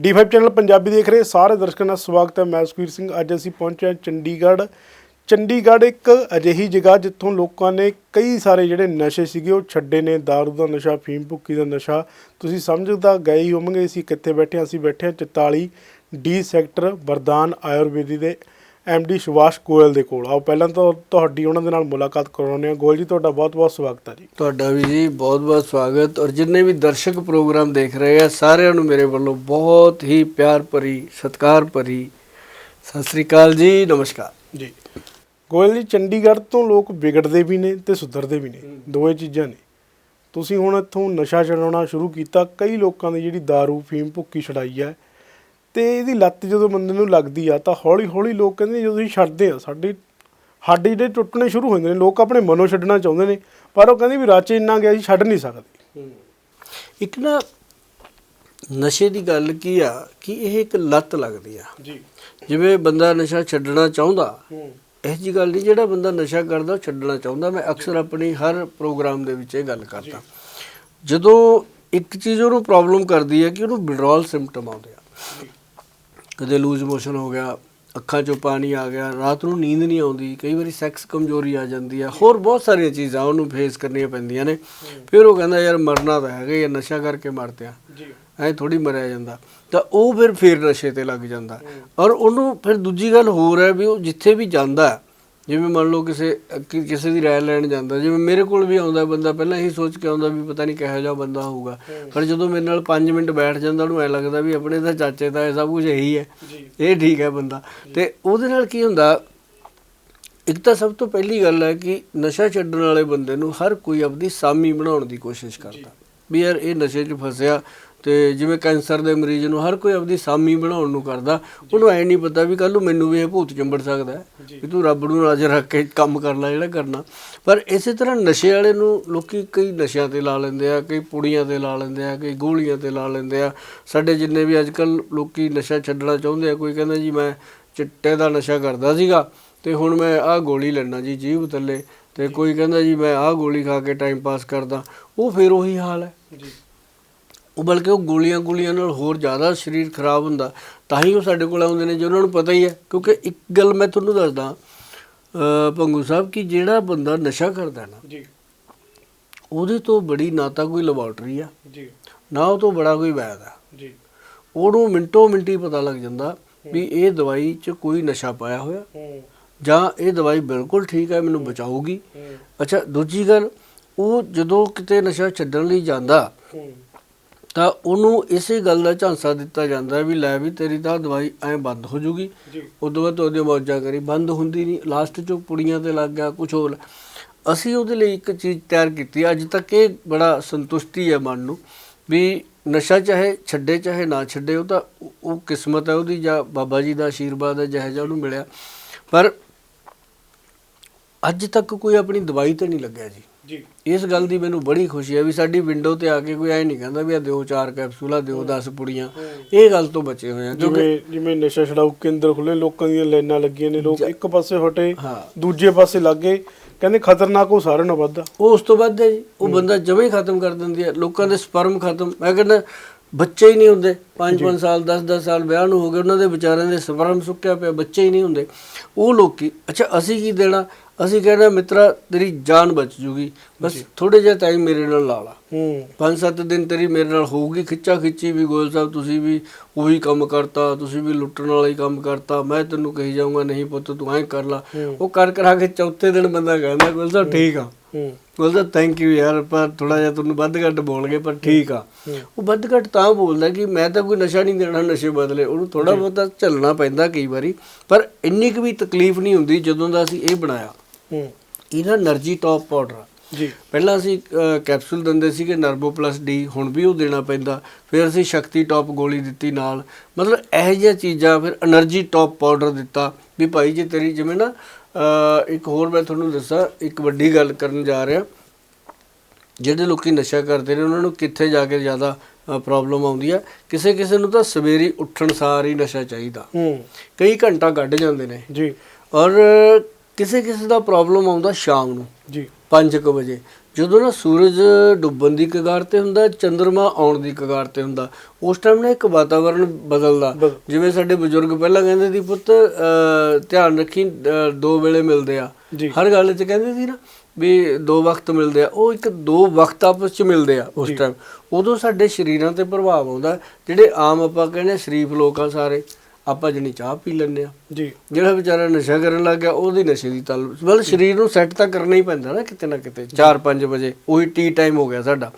D5 channel Punjabi ਦੇਖ ਰਹੇ ਸਾਰੇ ਦਰਸ਼ਕਾਂ ਦਾ ਸਵਾਗਤ ਹੈ। ਮੈਂ ਸੁਖਵੀਰ ਸਿੰਘ। ਅੱਜ ਅਸੀਂ ਪਹੁੰਚੇ ਹਾਂ ਚੰਡੀਗੜ੍ਹ। ਚੰਡੀਗੜ੍ਹ ਇੱਕ ਅਜਿਹੀ ਜਗ੍ਹਾ ਜਿੱਥੋਂ ਲੋਕਾਂ ਨੇ ਕਈ ਸਾਰੇ ਜਿਹੜੇ ਨਸ਼ੇ ਸੀਗੇ, ਉਹ ਛੱਡੇ ਨੇ। दारू ਦਾ ਨਸ਼ਾ, ਫੀਮ ਭੁੱਕੀ ਦਾ ਨਸ਼ਾ। ਤੁਸੀਂ ਸਮਝਦਾ ਗਏ ਹੀ ਹੋਵੋਗੇ, ਅਸੀਂ ਕਿੱਥੇ ਬੈਠੇ ਹਾਂ। ਅਸੀਂ ਬੈਠੇ ਹਾਂ 44 ਡੀ ਸੈਕਟਰ ਵਰਦਾਨ ਆਯੁਰਵੇਦੀ ਦੇ। ਡੀ ਸੁਭਾਸ਼ ਗੋਇਲ ਦੇ ਕੋਲ। ਆਓ ਪਹਿਲਾਂ ਤਾਂ ਤੁਹਾਡੀ ਉਹਨਾਂ ਦੇ ਨਾਲ ਮੁਲਾਕਾਤ ਕਰਾਉਂਦੇ ਹਾਂ। ਗੋਇਲ ਜੀ ਤੁਹਾਡਾ ਬਹੁਤ-ਬਹੁਤ ਸਵਾਗਤ ਹੈ ਜੀ। ਤੁਹਾਡਾ ਵੀ ਜੀ ਬਹੁਤ-ਬਹੁਤ ਸਵਾਗਤ। ਔਰ ਜਿੰਨੇ ਵੀ ਦਰਸ਼ਕ ਪ੍ਰੋਗਰਾਮ ਦੇਖ ਰਹੇ ਆ ਸਾਰਿਆਂ ਨੂੰ ਮੇਰੇ ਵੱਲੋਂ ਬਹੁਤ ਹੀ ਪਿਆਰ ਭਰੀ ਸਤਿਕਾਰ ਭਰੀ ਸਤਿ ਸ੍ਰੀ ਅਕਾਲ ਜੀ ਨਮਸਕਾਰ। ਜੀ। ਗੋਇਲ ਜੀ ਚੰਡੀਗੜ੍ਹ ਤੋਂ ਲੋਕ ਵਿਗੜਦੇ ਵੀ ਨੇ ਤੇ ਸੁਧਰਦੇ ਵੀ ਨੇ। ਦੋਏ ਚੀਜ਼ਾਂ ਨੇ। ਤੁਸੀਂ ਹੁਣ ਇੱਥੋਂ ਨਸ਼ਾ ਛਡਾਉਣਾ ਸ਼ੁਰੂ ਕੀਤਾ। ਕਈ ਲੋਕਾਂ ਦੀ ਜਿਹੜੀ दारू ਫੀਮ ਭੁੱਕੀ ਛਡਾਈ ਹੈ ਤੇ ਇਹਦੀ ਲੱਤ ਜਦੋਂ ਬੰਦੇ ਨੂੰ ਲੱਗਦੀ ਆ ਤਾਂ ਹੌਲੀ ਹੌਲੀ ਲੋਕ ਕਹਿੰਦੇ ਜਦੋਂ ਅਸੀਂ ਛੱਡਦੇ ਆ ਸਾਡੇ ਹੱਡ ਜਿਹੜੇ ਟੁੱਟਣੇ ਸ਼ੁਰੂ ਹੋ ਜਾਂਦੇ ਨੇ ਲੋਕ ਆਪਣੇ ਮਨੋਂ ਛੱਡਣਾ ਚਾਹੁੰਦੇ ਨੇ ਪਰ ਉਹ ਕਹਿੰਦੇ ਵੀ ਰਾਚੇ ਇੰਨਾ ਗਿਆ ਅਸੀਂ ਛੱਡ ਨਹੀਂ ਸਕਦੇ। ਇੱਕ ਨਾ ਨਸ਼ੇ ਦੀ ਗੱਲ ਕੀ ਆ ਕਿ ਇਹ ਇੱਕ ਲੱਤ ਲੱਗਦੀ ਆ। ਜੀ। ਜਿਵੇਂ ਬੰਦਾ ਨਸ਼ਾ ਛੱਡਣਾ ਚਾਹੁੰਦਾ ਇਹ ਜੀ ਗੱਲ ਨਹੀਂ ਜਿਹੜਾ ਬੰਦਾ ਨਸ਼ਾ ਕਰਦਾ ਉਹ ਛੱਡਣਾ ਚਾਹੁੰਦਾ। ਮੈਂ ਅਕਸਰ ਆਪਣੀ ਹਰ ਪ੍ਰੋਗਰਾਮ ਦੇ ਵਿੱਚ ਇਹ ਗੱਲ ਕਰਦਾ। ਜਦੋਂ ਇੱਕ ਚੀਜ਼ ਉਹਨੂੰ ਪ੍ਰੋਬਲਮ ਕਰਦੀ ਹੈ ਕਿ ਉਹਨੂੰ ਵਿਡਰਾਲ ਸਿੰਪਟਮ ਆਉਂਦੇ ਆ। ਕਦੇ ਲੂਜ਼ ਮੋਸ਼ਨ ਹੋ ਗਿਆ ਅੱਖਾਂ 'ਚੋਂ ਪਾਣੀ ਆ ਗਿਆ ਰਾਤ ਨੂੰ ਨੀਂਦ ਨਹੀਂ ਆਉਂਦੀ ਕਈ ਵਾਰੀ ਸੈਕਸ ਕਮਜ਼ੋਰੀ ਆ ਜਾਂਦੀ ਆ ਹੋਰ ਬਹੁਤ ਸਾਰੀਆਂ ਚੀਜ਼ਾਂ ਉਹਨੂੰ ਫੇਸ ਕਰਨੀਆਂ ਪੈਂਦੀਆਂ ਨੇ। ਫਿਰ ਉਹ ਕਹਿੰਦਾ ਯਾਰ ਮਰਨਾ ਤਾਂ ਹੈਗਾ ਹੀ ਨਸ਼ਾ ਕਰਕੇ ਮਰਦੇ ਆ। ਜੀ। ਐ ਥੋੜੀ ਮਰਿਆ ਜਾਂਦਾ। ਤਾਂ ਉਹ ਫਿਰ ਫੇਰ ਨਸ਼ੇ ਤੇ ਲੱਗ ਜਾਂਦਾ। ਔਰ ਉਹਨੂੰ ਫਿਰ ਦੂਜੀ ਗੱਲ ਹੋਰ ਹੈ ਵੀ ਉਹ ਜਿੱਥੇ ਵੀ ਜਾਂਦਾ ਜਿਵੇਂ ਮੰਨ ਲਓ ਕਿਸੇ ਕਿ- ਕਿਸੇ ਦੀ ਰਾਏ ਲੈਣ ਜਾਂਦਾ ਜਿਵੇਂ ਮੇਰੇ ਕੋਲ ਵੀ ਆਉਂਦਾ ਬੰਦਾ ਪਹਿਲਾਂ ਇਹੀ ਸੋਚ ਕੇ ਆਉਂਦਾ ਵੀ ਪਤਾ ਨਹੀਂ ਕਿਹੋ ਜਿਹਾ ਬੰਦਾ ਹੋਊਗਾ। ਪਰ ਜਦੋਂ ਮੇਰੇ ਨਾਲ 5 ਮਿੰਟ ਬੈਠ ਜਾਂਦਾ ਉਹਨੂੰ ਐ ਲੱਗਦਾ ਵੀ ਆਪਣੇ ਤਾਂ ਚਾਚੇ ਦਾ ਇਹ ਸਭ ਕੁਝ ਇਹੀ ਹੈ। ਇਹ ਠੀਕ ਹੈ ਬੰਦਾ। ਤੇ ਉਹਦੇ ਨਾਲ ਕੀ ਹੁੰਦਾ ਇੱਕ ਤਾਂ ਸਭ ਤੋਂ ਪਹਿਲੀ ਗੱਲ ਹੈ ਕਿ ਨਸ਼ਾ ਛੱਡਣ ਵਾਲੇ ਬੰਦੇ ਨੂੰ ਹਰ ਕੋਈ ਆਪਣੀ ਸਾਮੀ ਬਣਾਉਣ ਦੀ ਕੋਸ਼ਿਸ਼ ਕਰਦਾ। ਵੀ ਯਾਰ ਇਹ ਨਸ਼ੇ 'ਚ ਫਸਿਆ ਤੇ ਜਿਵੇਂ ਕੈਂਸਰ ਦੇ ਮਰੀਜ਼ ਨੂੰ ਹਰ ਕੋਈ ਆਪਣੀ ਸਾਮੀ ਬਣਾਉਣ ਨੂੰ ਕਰਦਾ ਉਹਨੂੰ ਐ ਨਹੀਂ ਪਤਾ ਵੀ ਕੱਲ ਨੂੰ ਮੈਨੂੰ ਵੀ ਇਹ ਭੂਤ ਚੰਬੜ ਸਕਦਾ ਹੈ ਵੀ ਤੂੰ ਰੱਬ ਨੂੰ ਨਜ਼ਰ ਰੱਖ ਕੇ ਕੰਮ ਕਰ ਲੈ ਜਿਹੜਾ ਕਰਨਾ। ਪਰ ਇਸੇ ਤਰ੍ਹਾਂ ਨਸ਼ੇ ਵਾਲੇ ਨੂੰ ਲੋਕੀ ਕਈ ਨਸ਼ਿਆਂ ਤੇ ਲਾ ਲੈਂਦੇ ਆ ਕਈ ਪੁੜੀਆਂ ਤੇ ਲਾ ਲੈਂਦੇ ਆ ਕਈ ਗੋਲੀਆਂ ਤੇ ਲਾ ਲੈਂਦੇ ਆ। ਸਾਡੇ ਜਿੰਨੇ ਵੀ ਅੱਜਕੱਲ ਲੋਕੀ ਨਸ਼ਾ ਛੱਡਣਾ ਚਾਹੁੰਦੇ ਆ ਕੋਈ ਕਹਿੰਦਾ ਜੀ ਮੈਂ ਚਿੱਟੇ ਦਾ ਨਸ਼ਾ ਕਰਦਾ ਸੀਗਾ ਤੇ ਹੁਣ ਮੈਂ ਆਹ ਗੋਲੀ ਲੈਣਾ ਜੀ ਜੀਭ ਥੱਲੇ ਤੇ ਕੋਈ ਕਹਿੰਦਾ ਜੀ ਮੈਂ ਆਹ ਗੋਲੀ ਖਾ ਕੇ ਟਾਈਮ ਪਾਸ ਕਰਦਾ ਉਹ ਫਿਰ ਉਹੀ ਹਾਲ ਹੈ। ਜੀ। ਉਹ ਬਲਕਿ ਉਹ ਗੋਲੀਆਂ ਗੋਲੀਆਂ ਨਾਲ ਹੋਰ ਜ਼ਿਆਦਾ ਸਰੀਰ ਖਰਾਬ ਹੁੰਦਾ ਤਾਂ ਹੀ ਉਹ ਸਾਡੇ ਕੋਲ ਆਉਂਦੇ ਨੇ ਜੇ ਉਹਨਾਂ ਨੂੰ ਪਤਾ ਹੀ ਹੈ। ਕਿਉਂਕਿ ਇੱਕ ਗੱਲ ਮੈਂ ਤੁਹਾਨੂੰ ਦੱਸਦਾ ਅ ਭੰਗੂ ਸਾਹਿਬ ਕਿ ਜਿਹੜਾ ਬੰਦਾ ਨਸ਼ਾ ਕਰਦਾ ਨਾ ਜੀ। ਉਹਦੇ ਤੋਂ ਬੜੀ ਨਾ ਤਾਂ ਕੋਈ ਲੈਬੋਰਟਰੀ ਆ ਜੀ। ਨਾ ਉਹ ਤੋਂ ਬੜਾ ਕੋਈ ਵੈਦ ਆ। ਜੀ। ਉਹਨੂੰ ਮਿੰਟੋ ਮਿੰਟੀ ਪਤਾ ਲੱਗ ਜਾਂਦਾ ਵੀ ਇਹ ਦਵਾਈ 'ਚ ਕੋਈ ਨਸ਼ਾ ਪਾਇਆ ਹੋਇਆ ਜਾਂ ਇਹ ਦਵਾਈ ਬਿਲਕੁਲ ਠੀਕ ਹੈ ਮੈਨੂੰ ਬਚਾਊਗੀ। ਅੱਛਾ ਦੂਜੀ ਗੱਲ ਉਹ ਜਦੋਂ ਕਿਤੇ ਨਸ਼ਾ ਛੱਡਣ ਲਈ ਜਾਂਦਾ ਤਾਂ ਉਹਨੂੰ ਇਸੇ ਗੱਲ ਦਾ ਝਾਂਸਾ ਦਿੱਤਾ ਜਾਂਦਾ ਵੀ ਲੈ ਵੀ ਤੇਰੀ ਤਾਂ ਦਵਾਈ ਐ ਬੰਦ ਹੋ ਜੂਗੀ। ਉਦੋਂ ਬਾਅਦ ਉਹਦੀ ਮੌਜਾਂ ਕਰੀ ਬੰਦ ਹੁੰਦੀ ਨਹੀਂ। ਲਾਸਟ 'ਚ ਪੁੜੀਆਂ ਤੇ ਲੱਗ ਗਿਆ ਕੁਝ ਹੋਰ। ਅਸੀਂ ਉਹਦੇ ਲਈ ਇੱਕ ਚੀਜ਼ ਤਿਆਰ ਕੀਤੀ। ਅੱਜ ਤੱਕ ਇਹ ਬੜਾ ਸੰਤੁਸ਼ਟੀ ਹੈ ਮਨ ਨੂੰ ਵੀ ਨਸ਼ਾ ਚਾਹੇ ਛੱਡੇ ਚਾਹੇ ਨਾ ਛੱਡੇ ਉਹ ਤਾਂ ਉਹ- ਉਹ ਕਿਸਮਤ ਹੈ ਉਹਦੀ ਜਾਂ ਬਾਬਾ ਜੀ ਦਾ ਆਸ਼ੀਰਵਾਦ ਹੈ ਜਿਹੋ ਜਿਹਾ ਉਹਨੂੰ ਮਿਲਿਆ। ਪਰ ਅੱਜ ਤੱਕ ਕੋਈ ਆਪਣੀ ਦਵਾਈ ਤੇ ਨਹੀਂ ਲੱਗਿਆ ਜੀ। ਜੀ। ਇਸ ਗੱਲ ਦੀ ਮੈਨੂੰ ਬੜੀ ਖੁਸ਼ੀ ਹੈ ਵੀ ਸਾਡੀ ਵਿੰਡੋ ਤੇ ਆ ਕੇ ਕੋਈ ਐ ਨਹੀਂ ਕਹਿੰਦਾ ਵੀ ਆ ਦਿਓ ਚਾਰ ਕੈਪਸੂਲਾਂ ਦਿਓ 10 ਪੁੜੀਆਂ। ਇਹ ਗੱਲ ਤੋਂ ਬਚੇ ਹੋਏ ਆ ਕਿਉਂਕਿ ਜਿਵੇਂ ਜਿਵੇਂ ਨਸ਼ਾ ਛਡਾਊ ਕੇਂਦਰ ਖੁੱਲੇ ਲੋਕਾਂ ਦੀਆਂ ਲਾਈਨਾਂ ਲੱਗੀਆਂ ਨੇ ਲੋਕ ਇੱਕ ਪਾਸੇ ਹਟੇ ਦੂਜੇ ਪਾਸੇ ਲੱਗੇ ਕਹਿੰਦੇ ਖਤਰਨਾਕ ਉਹ ਸਾਰਿਆਂ ਨਾਲੋਂ ਵੱਧ ਆ। ਉਹ ਉਸ ਤੋਂ ਬਾਅਦ ਹੈ ਜੀ। ਉਹ ਬੰਦਾ ਜਮੇ ਖਤਮ ਕਰ ਦਿੰਦੀ ਹੈ। ਲੋਕਾਂ ਦੇ ਸਪਰਮ ਖਤਮ। ਮੈਂ ਕਹਿੰਦਾ ਬੱਚੇ ਹੀ ਨਹੀਂ ਹੁੰਦੇ। 5-5 ਸਾਲ 10-10 ਸਾਲ ਵਿਆਹ ਨੂੰ ਹੋ ਗਏ ਉਹਨਾਂ ਦੇ ਵਿਚਾਰਿਆਂ ਦੇ ਸਪਰਮ ਸੁੱਕਿਆ ਪਿਆ ਬੱਚੇ ਹੀ ਨਹੀਂ ਹੁੰਦੇ। ਉਹ ਲੋਕੀ ਅੱਛਾ ਅਸੀਂ ਕੀ ਦੇਣਾ? ਅਸੀਂ ਕਹਿੰਦੇ ਮਿੱਤਰਾ ਤੇਰੀ ਜਾਨ ਬਚ ਜੂਗੀ। ਬਸ ਥੋੜੇ ਜਿਹਾ ਟਾਈਮ ਮੇਰੇ ਨਾਲ ਲਾ ਲਾ। ਹੂੰ। ਪੰਜ ਸੱਤ ਦਿਨ ਤੇਰੀ ਮੇਰੇ ਨਾਲ ਹੋਊਗੀ। ਖਿੱਚਾ ਖਿੱਚੀ ਵੀ ਗੋਲ ਸਾਹਿਬ ਤੁਸੀਂ ਵੀ ਉਹੀ ਕੰਮ ਕਰਤਾ ਤੁਸੀਂ ਵੀ ਲੁੱਟਣ ਵਾਲਾ ਹੀ ਕੰਮ ਕਰਤਾ। ਮੈਂ ਤੈਨੂੰ ਕਹੀ ਜਾਊਂਗਾ ਨਹੀਂ ਪੁੱਤ ਤੂੰ ਐਂ ਕਰ ਲਾ। ਉਹ ਕਰ ਕਰਾ ਕੇ ਚੌਥੇ ਦਿਨ ਬੰਦਾ ਕਹਿੰਦਾ ਗੋਲ ਸਾਹਿਬ ਠੀਕ ਆ। ਹੂੰ। ਬੋਲਦਾ ਥੈਂਕ ਯੂ ਯਾਰ ਪਰ ਥੋੜਾ ਜਿਹਾ ਤੁਹਾਨੂੰ ਵੱਧ ਘੱਟ ਬੋਲ ਗਏ ਪਰ ਠੀਕ ਆ। ਉਹ ਵੱਧ ਘੱਟ ਤਾਂ ਬੋਲਦਾ ਕਿ ਮੈਂ ਤਾਂ ਕੋਈ ਨਸ਼ਾ ਨਹੀਂ ਦੇਣਾ ਨਸ਼ੇ ਬਦਲੇ। ਉਹਨੂੰ ਥੋੜਾ ਬਹੁਤਾ ਝੱਲਣਾ ਪੈਂਦਾ ਕਈ ਵਾਰੀ ਪਰ ਇੰਨੀ ਕੁ ਵੀ ਤਕਲੀਫ ਨਹੀਂ ਹੁੰਦੀ ਜਦੋਂ ਦਾ ਅਸੀਂ ਇਹ ਬਣਾਇਆ। ਹੂੰ। ਇਹਦਾ એનર્ਜੀ ਟੌਪ ਪਾਊਡਰ ਜੀ। ਪਹਿਲਾਂ ਅਸੀਂ ਕੈਪਸੂਲ ਦਿੰਦੇ ਸੀਗੇ ਨਰਬੋ ਪਲੱਸ ਡੀ ਹੁਣ ਵੀ ਉਹ ਦੇਣਾ ਪੈਂਦਾ। ਫਿਰ ਅਸੀਂ ਸ਼ਕਤੀ ਟੌਪ ਗੋਲੀ ਦਿੱਤੀ ਨਾਲ। ਮਤਲਬ ਇਹੋ ਜਿਹੀਆਂ ਚੀਜ਼ਾਂ ਫਿਰ એનર્ਜੀ ਟੌਪ ਪਾਊਡਰ ਦਿੱਤਾ। ਵੀ ਭਾਈ ਜੀ ਤੇਰੀ ਜਿਵੇਂ ਨਾ ਇੱਕ ਹੋਰ ਮੈਂ ਤੁਹਾਨੂੰ ਦੱਸਾਂ ਇੱਕ ਵੱਡੀ ਗੱਲ ਕਰਨ ਜਾ ਰਿਹਾ। ਜਿਹੜੇ ਲੋਕੀ ਨਸ਼ਾ ਕਰਦੇ ਨੇ ਉਹਨਾਂ ਨੂੰ ਕਿੱਥੇ ਜਾ ਕੇ ਜ਼ਿਆਦਾ ਪ੍ਰੋਬਲਮ ਆਉਂਦੀ ਹੈ ਕਿਸੇ ਕਿਸੇ ਨੂੰ ਤਾਂ ਸਵੇਰੇ ਉੱਠਣ ਸਾਰ ਹੀ ਨਸ਼ਾ ਚਾਹੀਦਾ। ਹੂੰ। ਕਈ ਘੰਟਾ ਕੱਢ ਜਾਂਦੇ ਨੇ। ਜੀ। ਔਰ ਕਿਸੇ ਕਿਸੇ ਦਾ ਪ੍ਰੋਬਲਮ ਆਉਂਦਾ ਸ਼ਾਮ ਨੂੰ। ਜੀ। 5:00 ਵਜੇ। ਜਦੋਂ ਨਾ ਸੂਰਜ ਡੁੱਬਣ ਦੀ ਕਗਾਰ ਤੇ ਹੁੰਦਾ ਚੰ드ਰਮਾ ਆਉਣ ਦੀ ਕਗਾਰ ਤੇ ਹੁੰਦਾ ਉਸ ਟਾਈਮ ਨਾ ਇੱਕ ਵਾਤਾਵਰਣ ਬਦਲਦਾ। ਬਦਲ- ਜਿਵੇਂ ਸਾਡੇ ਬਜ਼ੁਰਗ ਪਹਿਲਾਂ ਕਹਿੰਦੇ ਸੀ ਪੁੱਤ ਧਿਆਨ ਰੱਖੀ ਦੋ ਵੇਲੇ ਮਿਲਦੇ ਆ। ਹਰ ਗੱਲ 'ਚ ਕਹਿੰਦੇ ਸੀ ਨਾ ਵੀ ਦੋ ਵਕਤ ਮਿਲਦੇ ਆ। ਉਹ ਇੱਕ ਦੋ ਵਕਤ ਆਪਸ 'ਚ ਮਿਲਦੇ ਆ ਉਸ ਟਾਈਮ ਉਦੋਂ ਸਾਡੇ ਸਰੀਰਾਂ ਤੇ ਪ੍ਰਭਾਵ ਆਉਂਦਾ। ਜਿਹੜੇ ਆਮ ਆਪਾਂ ਕਹਿੰਦੇ ਸ਼ਰੀਫ ਲੋਕ ਆ ਸਾਰੇ। ਆਪਾਂ ਜਣੀ ਚਾਹ ਪੀ ਲੈਂਦੇ ਆ। ਜੀ। ਜਿਹੜਾ ਵਿਚਾਰਾ ਨਸ਼ਾ ਕਰਨ ਲੱਗ ਗਿਆ ਉਹਦੀ ਨਸ਼ੇ ਦੀ ਤਲ ਮਤਲਬ ਸਰੀਰ ਨੂੰ ਸੈੱਟ ਤਾਂ ਕਰਨਾ ਹੀ ਪੈਂਦਾ ਨਾ ਕਿਤੇ ਨਾ ਕਿਤੇ 4-5 ਵਜੇ ਉਹੀ ਟੀ ਟਾਈਮ ਹੋ ਗਿਆ ਸਾਡਾ।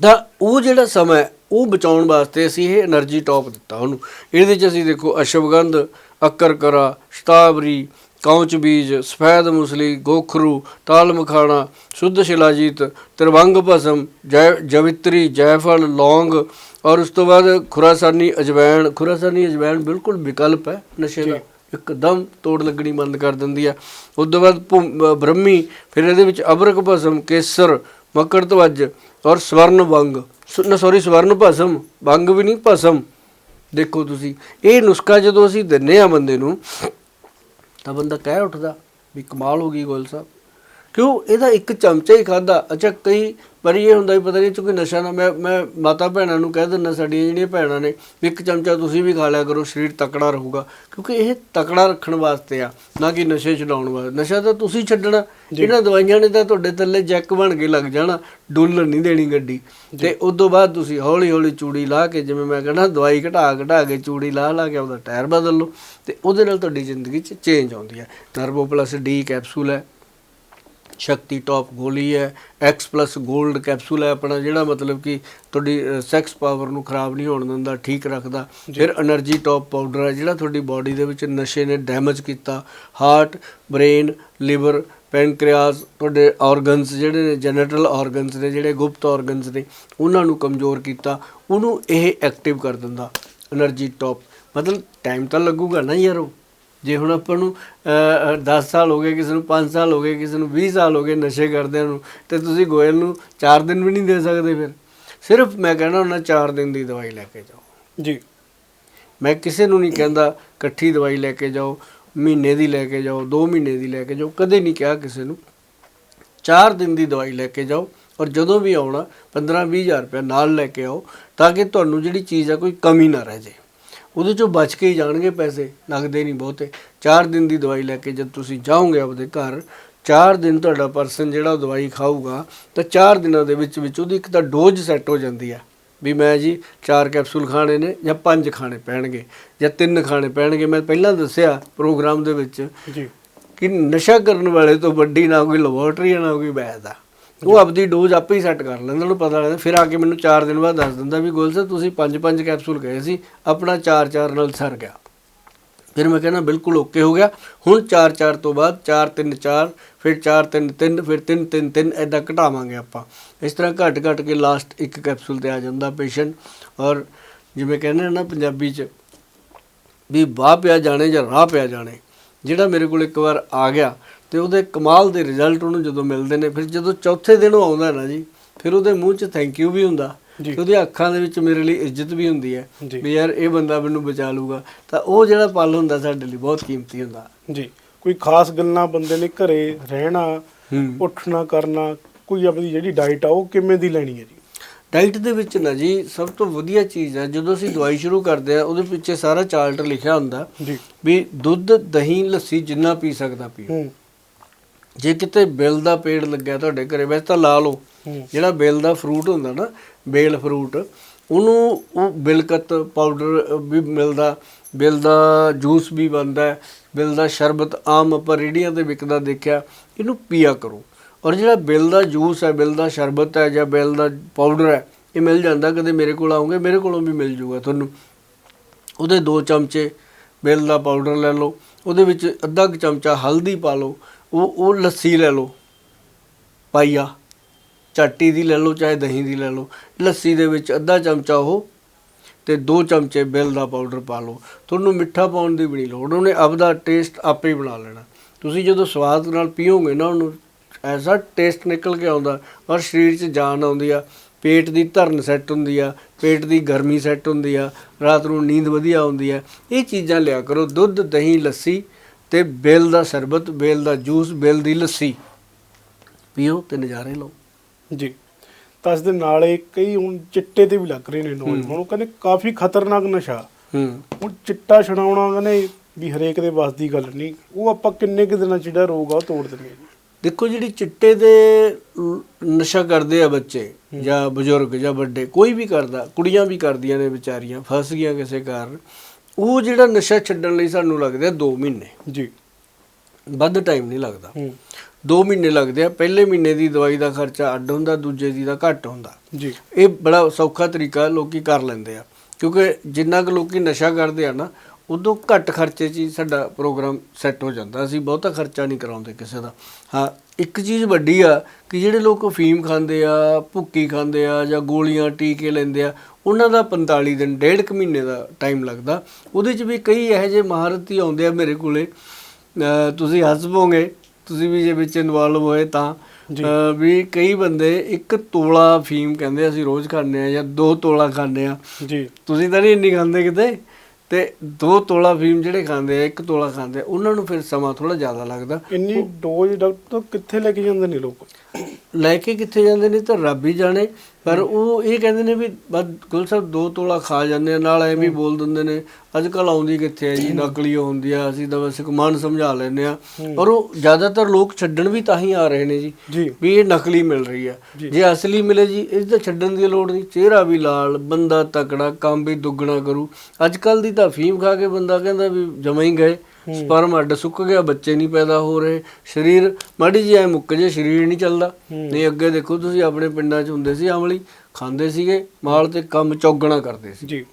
ਦਾ ਉਹ ਜਿਹੜਾ ਸਮਾਂ ਉਹ ਬਚਾਉਣ ਵਾਸਤੇ ਅਸੀਂ ਇਹ એનર્ਜੀ ਟੌਪ ਦਿੱਤਾ ਉਹਨੂੰ। ਇਹਦੇ ਚ ਅਸੀਂ ਦੇਖੋ ਅਸ਼ਵਗੰਧ ਅਕਰਕਰਾ ਸ਼ਤਾਬਰੀ ਕਾਉਚ ਬੀਜ ਸਫੈਦ ਮੁਸਲੀ ਗੋਖਰੂ ਤਾਲ ਮਖਾਣਾ ਸ਼ੁੱਧ ਸ਼ਿਲਾਜੀਤ ਤਰਵੰਗ ਭਸਮ ਜੈ ਜਵਿਤਰੀ ਜੈਫਲ ਲੌਂਗ ਔਰ ਉਸ ਤੋਂ ਬਾਅਦ ਖੁਰਾਸਾਨੀ ਅਜਵੈਣ ਖੁਰਾਸਾਨੀ ਅਜਵੈਣ ਬਿਲਕੁਲ ਵਿਕਲਪ ਹੈ ਨਸ਼ੇ ਦਾ। ਇੱਕਦਮ ਤੋੜ ਲੱਗਣੀ ਬੰਦ ਕਰ ਦਿੰਦੀ ਆ ਉਸ ਤੋਂ ਬਾਅਦ ਬ੍ਰਹਮੀ ਫਿਰ ਇਹਦੇ ਵਿੱਚ ਅਬਰਕ ਭਸਮ ਕੇਸਰ ਮਕਰ ਤਵਜ ਔਰ ਸਵਰਨ ਵੰਗ ਸੌਰੀ ਸਵਰਨ ਭਸਮ ਵੰਗ ਵੀ ਨਹੀਂ ਭਸਮ। ਦੇਖੋ ਤੁਸੀਂ ਇਹ ਨੁਸਖਾ ਜਦੋਂ ਅਸੀਂ ਦਿੰਨੇ ਆ ਬੰਦੇ ਨੂੰ ਤਾਂ ਬੰਦਾ ਕਹਿ ਉੱਠਦਾ ਵੀ ਕਮਾਲ ਹੋ ਗਈ ਗੋਲ ਸਾਹਿਬ। ਕਿਉਂ? ਇਹਦਾ ਇੱਕ ਚਮਚਾ ਹੀ ਖਾਦਾ ਅੱਛਾ ਕਈ ਵਾਰੀ ਇਹ ਹੁੰਦਾ ਵੀ ਪਤਾ ਨਹੀਂ ਚੁੱਕੇ ਨਸ਼ਾ ਨਾ ਮੈਂ ਮੈਂ ਮਾਤਾ ਭੈਣਾਂ ਨੂੰ ਕਹਿ ਦਿੰਦਾ ਸਾਡੀਆਂ ਜਿਹੜੀਆਂ ਭੈਣਾਂ ਨੇ ਵੀ ਇੱਕ ਚਮਚਾ ਤੁਸੀਂ ਵੀ ਖਾ ਲਿਆ ਕਰੋ ਸਰੀਰ ਤਕੜਾ ਰਹੂਗਾ। ਕਿਉਂਕਿ ਇਹ ਤਕੜਾ ਰੱਖਣ ਵਾਸਤੇ ਆ ਨਾ ਕਿ ਨਸ਼ੇ ਛਡਾਉਣ ਵਾਸਤੇ। ਨਸ਼ਾ ਤਾਂ ਤੁਸੀਂ ਛੱਡਣਾ। ਇਹਨਾਂ ਦਵਾਈਆਂ ਨੇ ਤਾਂ ਤੁਹਾਡੇ ਥੱਲੇ ਜੈਕ ਬਣ ਕੇ ਲੱਗ ਜਾਣਾ ਡੋਲਣ ਨਹੀਂ ਦੇਣੀ ਗੱਡੀ। ਤੇ ਉਸ ਤੋਂ ਬਾਅਦ ਤੁਸੀਂ ਹੌਲੀ ਹੌਲੀ ਚੂੜੀ ਲਾ ਕੇ ਜਿਵੇਂ ਮੈਂ ਕਹਿੰਦਾ ਦਵਾਈ ਘਟਾ ਘਟਾ ਕੇ ਚੂੜੀ ਲਾ ਲਾ ਕੇ ਉਹਦਾ ਟਾਇਰ ਬਦਲ ਲਓ ਤੇ ਉਹਦੇ ਨਾਲ ਤੁਹਾਡੀ ਜ਼ਿੰਦਗੀ 'ਚ ਚੇਂਜ ਆਉਂਦੀ ਹੈ। ਨਰਵੋ ਪਲੱਸ ਡੀ ਕੈਪਸੂਲ ਹੈ। ਸ਼ਕਤੀ ਟੌਪ ਗੋਲੀ ਹੈ ਐਕਸ ਪਲੱਸ 골ਡ ਕੈਪਸੂਲ ਹੈ ਆਪਣਾ ਜਿਹੜਾ ਮਤਲਬ ਕਿ ਤੁਹਾਡੀ ਸੈਕਸ ਪਾਵਰ ਨੂੰ ਖਰਾਬ ਨਹੀਂ ਹੋਣ ਦਿੰਦਾ ਠੀਕ ਰੱਖਦਾ। ਫਿਰ એનર્ਜੀ ਟੌਪ ਪਾਊਡਰ ਹੈ ਜਿਹੜਾ ਤੁਹਾਡੀ ਬਾਡੀ ਦੇ ਵਿੱਚ ਨਸ਼ੇ ਨੇ ਡੈਮੇਜ ਕੀਤਾ। ਹਾਰਟ ਬ੍ਰੇਨ ਲਿਵਰ ਪੈਨਕ੍ਰੀਆਸ ਤੁਹਾਡੇ ਆਰਗਨਸ ਜਿਹੜੇ ਨੇ ਜੈਨਿਟਲ ਆਰਗਨਸ ਨੇ ਜਿਹੜੇ ਗੁਪਤ ਆਰਗਨਸ ਨੇ ਉਹਨਾਂ ਨੂੰ ਕਮਜ਼ੋਰ ਕੀਤਾ। ਉਹਨੂੰ ਇਹ ਐਕਟਿਵ ਕਰ ਦਿੰਦਾ એનર્ਜੀ ਟੌਪ ਮਤਲਬ ਟਾਈਮ ਤਾਂ ਲੱਗੂਗਾ ਨਾ ਯਾਰ ਉਹ। ਜੇ ਹੁਣ ਆਪਾਂ ਨੂੰ 10 ਸਾਲ ਹੋ ਗਏ ਕਿਸੇ ਨੂੰ 5 ਸਾਲ ਹੋ ਗਏ ਕਿਸੇ ਨੂੰ 20 ਸਾਲ ਹੋ ਗਏ ਨਸ਼ੇ ਕਰਦਿਆਂ ਨੂੰ ਤੇ ਤੁਸੀਂ ਗੋਇਲ ਨੂੰ 4 ਦਿਨ ਵੀ ਨਹੀਂ ਦੇ ਸਕਦੇ ਫਿਰ। ਸਿਰਫ ਮੈਂ ਕਹਿਣਾ ਉਹਨਾਂ 4 ਦਿਨ ਦੀ ਦਵਾਈ ਲੈ ਕੇ ਜਾਓ। ਜੀ। ਮੈਂ ਕਿਸੇ ਨੂੰ ਨਹੀਂ ਕਹਿੰਦਾ ਇਕੱਠੀ ਦਵਾਈ ਲੈ ਕੇ ਜਾਓ ਮਹੀਨੇ ਦੀ ਲੈ ਕੇ ਜਾਓ 2 ਮਹੀਨੇ ਦੀ ਲੈ ਕੇ ਜਾਓ ਕਦੇ ਨਹੀਂ ਕਿਹਾ ਕਿਸੇ ਨੂੰ। 4 ਦਿਨ ਦੀ ਦਵਾਈ ਲੈ ਕੇ ਜਾਓ ਔਰ ਜਦੋਂ ਵੀ ਆਉਣਾ 15 ਹਜ਼ਾਰ ਰੁਪਏ ਨਾਲ ਲੈ ਕੇ ਆਓ ਤਾਂ ਕਿ ਤੁਹਾਨੂੰ ਜਿਹੜੀ ਚੀਜ਼ ਆ ਕੋਈ ਕਮੀ ਨਾ ਰਹਿ ਜੇ। ਉਹਦੇ ਚੋਂ ਬਚ ਕੇ ਹੀ ਜਾਣਗੇ ਪੈਸੇ ਲੱਗਦੇ ਨਹੀਂ ਬਹੁਤੇ। 4 ਦਿਨ ਦੀ ਦਵਾਈ ਲੈ ਕੇ ਜਦ ਤੁਸੀਂ ਜਾਓਗੇ ਆਪਦੇ ਘਰ 4 ਦਿਨ ਤੁਹਾਡਾ ਪਰਸਨ ਜਿਹੜਾ ਉਹ ਦਵਾਈ ਖਾਊਗਾ ਤਾਂ 4 ਦਿਨਾਂ ਦੇ ਵਿੱਚ ਵਿੱਚ ਉਹਦੀ ਇੱਕ ਤਾਂ ਡੋਜ਼ ਸੈੱਟ ਹੋ ਜਾਂਦੀ ਹੈ ਵੀ ਮੈਂ ਜੀ 4 ਕੈਪਸੂਲ ਖਾਣੇ ਨੇ ਜਾਂ 5 ਖਾਣੇ ਪੈਣਗੇ ਜਾਂ 3 ਖਾਣੇ ਪੈਣਗੇ। ਮੈਂ ਪਹਿਲਾਂ ਦੱਸਿਆ ਪ੍ਰੋਗਰਾਮ ਦੇ ਵਿੱਚ ਜੀ। ਕਿ ਨਸ਼ਾ ਕਰਨ ਵਾਲੇ ਤੋਂ ਵੱਡੀ ਨਾ ਕੋਈ ਲੈਬੋਰਟਰੀ ਨਾ ਕੋਈ ਵੈਦ ਆ। ਉਹ ਆਪਦੀ ਡੋਜ਼ ਆਪੇ ਹੀ ਸੈੱਟ ਕਰ ਲੈਂਦਾ, ਉਹਨੂੰ ਪਤਾ ਲੱਗਦਾ। ਫਿਰ ਆ ਕੇ ਮੈਨੂੰ 4 ਦਿਨ ਬਾਅਦ ਦੱਸ ਦਿੰਦਾ ਵੀ ਗੋਲ ਸਾਹਿਬ ਤੁਸੀਂ 5-5 ਕੈਪਸੂਲ ਗਏ ਸੀ, ਆਪਣਾ 4-4 ਨਾਲ ਸਰ ਗਿਆ। ਫਿਰ ਮੈਂ ਕਹਿੰਦਾ, ਬਿਲਕੁਲ ਓਕੇ ਹੋ ਗਿਆ। ਹੁਣ 4-4 ਤੋਂ ਬਾਅਦ 4-3-4 ਫਿਰ 4-3-3 ਫਿਰ 3-3-3 ਐਦਾਂ ਘਟਾਵਾਂਗੇ ਆਪਾਂ। ਇਸ ਤਰ੍ਹਾਂ ਘਟ ਘਟ ਕੇ ਲਾਸਟ ਇੱਕ ਕੈਪਸੂਲ ਤੇ ਆ ਜਾਂਦਾ ਪੇਸ਼ੈਂਟ ਔਰ ਜਿਵੇਂ ਕਹਿੰਦੇ ਨਾ ਪੰਜਾਬੀ 'ਚ, ਵੀ ਬਾਹ ਪਿਆ ਜਾਣੇ ਜਾਂ ਰਾਹ ਪਿਆ ਜਾਣੇ, ਜਿਹੜਾ ਮੇਰੇ ਕੋਲ ਇੱਕ ਵਾਰ ਆ ਗਿਆ ਤੇ ਉਹਦੇ ਕਮਾਲ ਦੇ ਰਿਜ਼ਲਟ ਉਹਨੂੰ ਜਦੋਂ ਮਿਲਦੇ ਨੇ ਫਿਰ ਜਦੋਂ ਚੌਥੇ ਦਿਨ ਉਹ ਆਉਂਦਾ ਨਾ ਜੀ ਫਿਰ ਉਹਦੇ ਮੂੰਹ 'ਚ ਥੈਂਕ ਯੂ ਵੀ ਹੁੰਦਾ। ਤੇ ਉਹਦੀਆਂ ਅੱਖਾਂ ਦੇ ਵਿੱਚ ਮੇਰੇ ਲਈ ਇੱਜ਼ਤ ਵੀ ਹੁੰਦੀ ਹੈ। ਵੀ ਯਾਰ ਇਹ ਬੰਦਾ ਮੈਨੂੰ ਬਚਾ ਲੂਗਾ ਤਾਂ ਉਹ ਜਿਹੜਾ ਪਲ ਹੁੰਦਾ ਸਾਡੇ ਲਈ ਬਹੁਤ ਕੀਮਤੀ ਹੁੰਦਾ। ਜੀ। ਕੋਈ ਖਾਸ ਗੱਲਾਂ ਬੰਦੇ ਨੇ ਘਰੇ ਰਹਿਣਾ ਉੱਠਣਾ ਕਰਨਾ ਕੋਈ ਆਪਣੀ ਜਿਹੜੀ ਡਾਈਟ ਆ ਉਹ ਕਿਵੇਂ ਦੀ ਲੈਣੀ ਹੈ ਜੀ? ਡਾਈਟ ਦੇ ਵਿੱਚ ਨਾ ਜੀ ਸਭ ਤੋਂ ਵਧੀਆ ਚੀਜ਼ ਹੈ ਜਦੋਂ ਅਸੀਂ ਦਵਾਈ ਸ਼ੁਰੂ ਕਰਦੇ ਆ ਉਹਦੇ ਪਿੱਛੇ ਸਾਰਾ ਚਾਰਟ ਲਿਖਿਆ ਹੁੰਦਾ ਜੀ। ਵੀ ਦੁੱਧ ਦਹੀਂ ਲੱਸੀ ਜਿੰਨਾ ਪੀ ਸਕਦਾ ਪੀਓ। ਹੂੰ। ਜੇ ਕਿਤੇ ਬੇਲ ਦਾ ਪੇੜ ਲੱਗਿਆ ਤੁਹਾਡੇ ਘਰੇ ਵੈਸੇ ਤਾਂ ਲਾ ਲਓ। ਜਿਹੜਾ ਬੇਲ ਦਾ ਫਰੂਟ ਹੁੰਦਾ ਨਾ ਬੇਲ ਫਰੂਟ ਉਹਨੂੰ ਉਹ ਬਿਲਕਤ ਪਾਊਡਰ ਵੀ ਮਿਲਦਾ। ਬਿਲ ਦਾ ਜੂਸ ਵੀ ਬਣਦਾ ਬਿਲ ਦਾ ਸ਼ਰਬਤ ਆਮ ਆਪਾਂ ਰੇੜੀਆਂ ਤੇ ਵਿਕਦਾ ਦੇਖਿਆ ਇਹਨੂੰ ਪੀਆ ਕਰੋ। ਔਰ ਜਿਹੜਾ ਬਿਲ ਦਾ ਜੂਸ ਹੈ ਬਿਲ ਦਾ ਸ਼ਰਬਤ ਹੈ ਜਾਂ ਬਿਲ ਦਾ ਪਾਊਡਰ ਹੈ ਇਹ ਮਿਲ ਜਾਂਦਾ ਕਦੇ ਮੇਰੇ ਕੋਲ ਆਉਂਗੇ ਮੇਰੇ ਕੋਲੋਂ ਵੀ ਮਿਲ ਜੂਗਾ ਤੁਹਾਨੂੰ। ਉਹਦੇ 2 ਚਮਚੇ ਬਿਲ ਦਾ ਪਾਊਡਰ ਲੈ ਲਓ। ਉਹਦੇ ਵਿੱਚ ਅੱਧਾ ਚਮਚਾ ਹਲਦੀ ਪਾ ਲਓ। ਉਹ ਉਹ ਲੱਸੀ ਲੈ ਲਓ, ਪਾਈਆ। ਚਾਟੀ ਦੀ ਲੈ ਲਓ, ਚਾਹੇ ਦਹੀਂ ਦੀ ਲੈ ਲਓ। ਲੱਸੀ ਦੇ ਵਿੱਚ ਅੱਧਾ ਚਮਚਾ ਉਹ ਤੇ 2 ਚਮਚੇ ਬਿਲ ਦਾ ਪਾਊਡਰ ਪਾ ਲਓ। ਤੁਹਾਨੂੰ ਮਿੱਠਾ ਪਾਉਣ ਦੀ ਵੀ ਨਹੀਂ ਲੋੜ, ਉਹਨੇ ਆਪਦਾ ਟੇਸਟ ਆਪੇ ਹੀ ਬਣਾ ਲੈਣਾ। ਤੁਸੀਂ ਜਦੋਂ ਸਵਾਦ ਨਾਲ ਪੀਓਗੇ ਨਾ ਉਹਨੂੰ, ਐਸਾ ਟੇਸਟ ਨਿਕਲ ਕੇ ਆਉਂਦਾ, ਔਰ ਸਰੀਰ 'ਚ ਜਾਨ ਆਉਂਦੀ ਆ, ਪੇਟ ਦੀ ਧਰਨ ਸੈੱਟ ਹੁੰਦੀ ਆ, ਪੇਟ ਦੀ ਗਰਮੀ ਸੈੱਟ ਹੁੰਦੀ ਆ, ਰਾਤ ਨੂੰ ਨੀਂਦ ਵਧੀਆ ਆਉਂਦੀ ਆ। ਇਹ ਚੀਜ਼ਾਂ ਲਿਆ ਕਰੋ, ਦੁੱਧ, ਦਹੀਂ, ਲੱਸੀ ਤੇ ਬੇਲ ਦਾ ਸ਼ਰਬਤ ਬੇਲ ਦਾ ਜੂਸ ਬੇਲ ਦੀ ਲੱਸੀ। ਪੀਓ ਤੇ ਨਜ਼ਾਰੇ ਲਓ। ਜੀ। ਤਾਂ ਇਸ ਦੇ ਨਾਲ ਇਹ ਕਈ ਹੁਣ ਚਿੱਟੇ ਤੇ ਵੀ ਲੱਗ ਰਹੇ ਨੇ ਨੌਜਵਾਨ। ਉਹ ਕਹਿੰਦੇ ਕਾਫੀ ਖਤਰਨਾਕ ਨਸ਼ਾ। ਹੂੰ। ਹੁਣ ਚਿੱਟਾ ਛਡਾਉਣਾ ਕਹਿੰਦੇ ਵੀ ਹਰੇਕ ਦੇ ਵੱਸ ਦੀ ਗੱਲ ਨਹੀਂ। ਉਹ ਆਪਾਂ ਕਿੰਨੇ ਕੁ ਦਿਨਾਂ 'ਚ ਜਿਹੜਾ ਰੋਗ ਆ ਉਹ ਤੋੜ ਦਿੰਦੇ ਜੀ। ਦੇਖੋ ਜਿਹੜੀ ਚਿੱਟੇ ਦੇ ਨਸ਼ਾ ਕਰਦੇ ਆ ਬੱਚੇ ਜਾਂ ਬਜ਼ੁਰਗ ਜਾਂ ਵੱਡੇ ਕੋਈ ਵੀ ਕਰਦਾ ਕੁੜੀਆਂ ਵੀ ਕਰਦੀਆਂ ਨੇ ਵਿਚਾਰੀਆਂ ਫਸ ਗਈਆਂ ਕਿਸੇ ਕਾਰਨ। ਉਹ ਜਿਹੜਾ ਨਸ਼ਾ ਛੱਡਣ ਲਈ ਸਾਨੂੰ ਲੱਗਦੇ ਆ 2 ਮਹੀਨੇ। ਜੀ। ਵੱਧ ਟਾਈਮ ਨਹੀਂ ਲੱਗਦਾ। ਹੂੰ। 2 ਮਹੀਨੇ ਲੱਗਦੇ ਆ। ਪਹਿਲੇ ਮਹੀਨੇ ਦੀ ਦਵਾਈ ਦਾ ਖਰਚਾ ਅੱਡ ਹੁੰਦਾ ਦੂਜੇ ਦੀ ਦਾ ਘੱਟ ਹੁੰਦਾ। ਜੀ। ਇਹ ਬੜਾ ਸੌਖਾ ਤਰੀਕਾ ਲੋਕੀ ਕਰ ਲੈਂਦੇ ਆ। ਕਿਉਂਕਿ ਜਿੰਨਾ ਕੁ ਲੋਕੀ ਨਸ਼ਾ ਕਰਦੇ ਆ ਨਾ ਉਦੋਂ ਘੱਟ ਖਰਚੇ 'ਚ ਹੀ ਸਾਡਾ ਪ੍ਰੋਗਰਾਮ ਸੈੱਟ ਹੋ ਜਾਂਦਾ। ਅਸੀਂ ਬਹੁਤਾ ਖਰਚਾ ਨਹੀਂ ਕਰਾਉਂਦੇ ਕਿਸੇ ਦਾ। ਹਾਂ ਇੱਕ ਚੀਜ਼ ਵੱਡੀ ਆ ਕਿ ਜਿਹੜੇ ਲੋਕ ਅਫੀਮ ਖਾਂਦੇ ਆ ਭੁੱਕੀ ਖਾਂਦੇ ਆ ਜਾਂ ਗੋਲੀਆਂ ਟੀਕੇ ਲੈਂਦੇ ਆ ਉਹਨਾਂ ਦਾ 45 ਦਿਨ ਡੇਢ ਕੁ ਮਹੀਨੇ ਦਾ ਟਾਈਮ ਲੱਗਦਾ। ਉਹਦੇ 'ਚ ਵੀ ਕਈ ਇਹੋ ਜਿਹੇ ਮਹਾਰਥੀ ਆਉਂਦੇ ਆ ਮੇਰੇ ਕੋਲੇ। ਤੁਸੀਂ ਹੱਸ ਪੋਗੇ ਤੁਸੀਂ ਵੀ ਜੇ ਵਿੱਚ ਇਨਵੋਲਵ ਹੋਏ ਤਾਂ। ਵੀ ਕਈ ਬੰਦੇ ਇੱਕ ਤੋਲਾ ਫੀਮ ਕਹਿੰਦੇ ਅਸੀਂ ਰੋਜ਼ ਖਾਂਦੇ ਆ ਜਾਂ ਦੋ ਤੋਲਾ ਖਾਂਦੇ ਆ। ਜੀ। ਤੁਸੀਂ ਤਾਂ ਨਹੀਂ ਇੰਨੀ ਖਾਂਦੇ ਕਿਤੇ? ਤੇ ਦੋ ਤੋਲਾ ਫੀਮ ਜਿਹੜੇ ਖਾਂਦੇ ਆ ਇੱਕ ਤੋਲਾ ਖਾਂਦੇ ਆ ਉਹਨਾਂ ਨੂੰ ਫਿਰ ਸਮਾਂ ਥੋੜਾ ਜ਼ਿਆਦਾ ਲੱਗਦਾ। ਇੰਨੀ ਡੋਜ਼ ਡਾਕਟਰ ਕਿੱਥੇ ਲੈ ਕੇ ਜਾਂਦੇ ਨੇ ਲੋਕ? ਲੈ ਕੇ ਕਿੱਥੇ ਜਾਂਦੇ ਨੇ ਤਾਂ ਰੱਬ ਹੀ ਜਾਣੇ। ਪਰ ਉਹ ਇਹ ਕਹਿੰਦੇ ਨੇ ਵੀ ਬਸ ਗੁਲ ਸਾਹਿਬ ਦੋ ਤੋਲਾ ਖਾ ਜਾਂਦੇ ਆ ਨਾਲ ਐ ਵੀ ਬੋਲ ਦਿੰਦੇ ਨੇ ਅੱਜ ਕੱਲ ਆਉਂਦੀ ਕਿੱਥੇ ਹੈ ਜੀ ਨਕਲੀ ਹੁੰਦੀ ਆ ਅਸੀਂ ਤਾਂ ਬਸ ਇੱਕ ਮਨ ਸਮਝਾ ਲੈਂਦੇ ਆ। ਪਰ ਉਹ ਜ਼ਿਆਦਾਤਰ ਲੋਕ ਛੱਡਣ ਵੀ ਤਾਂ ਹੀ ਆ ਰਹੇ ਨੇ ਜੀ ਜੀ। ਵੀ ਇਹ ਨਕਲੀ ਮਿਲ ਰਹੀ ਆ। ਜੇ। ਅਸਲੀ ਮਿਲੇ ਜੀ ਇਸ ਦਾ ਛੱਡਣ ਦੀ ਲੋੜ ਨਹੀਂ ਚਿਹਰਾ ਵੀ ਲਾਲ ਬੰਦਾ ਤਕੜਾ ਕੰਮ ਵੀ ਦੁੱਗਣਾ ਕਰੂ। ਅੱਜ ਕੱਲ ਦੀ ਤਾਂ ਫੀਮ ਖਾ ਕੇ ਬੰਦਾ ਕਹਿੰਦਾ ਵੀ ਜਮਾ ਹੀ ਗਏ। ਸਪਰਮ ਅੱਡ ਸੁੱਕ ਗਿਆ ਬੱਚੇ ਨਹੀਂ ਪੈਦਾ ਹੋ ਰਹੇ। ਸਰੀਰ ਮਾੜੀ ਜਿਹੀ ਐ ਮੁੱਕ ਜੇ ਸਰੀਰ ਨਹੀਂ ਚੱਲਦਾ। ਨਹੀਂ ਅੱਗੇ ਦੇਖੋ ਤੁਸੀਂ ਆਪਣੇ ਪਿੰਡਾਂ 'ਚ ਹੁੰਦੇ ਸੀ ਅਮਲੀ ਖਾਂਦੇ ਸੀਗੇ ਮਾਲ ਤੇ ਕੰਮ ਚੌਗਣਾ ਕਰਦੇ ਸੀ। ਜੀ।